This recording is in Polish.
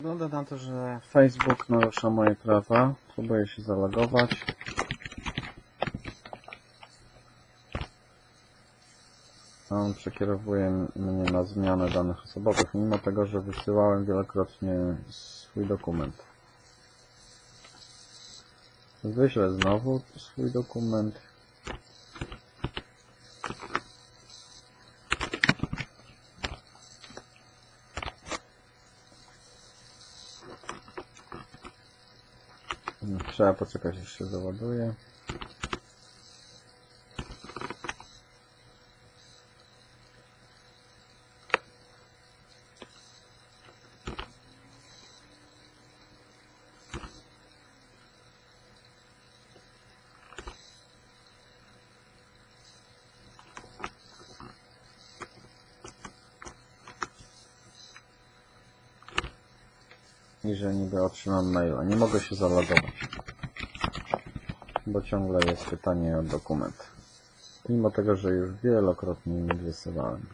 Wygląda na to, że Facebook narusza moje prawa. Próbuję się zalogować. On przekierowuje mnie na zmianę danych osobowych, mimo tego, że wysyłałem wielokrotnie swój dokument. Wyślę znowu swój dokument. Trzeba poczekać, aż się załaduje. I że niby otrzymam maila. Nie mogę się zalogować. Bo ciągle jest pytanie o dokument. Mimo tego, że już wielokrotnie mi wysyłałem.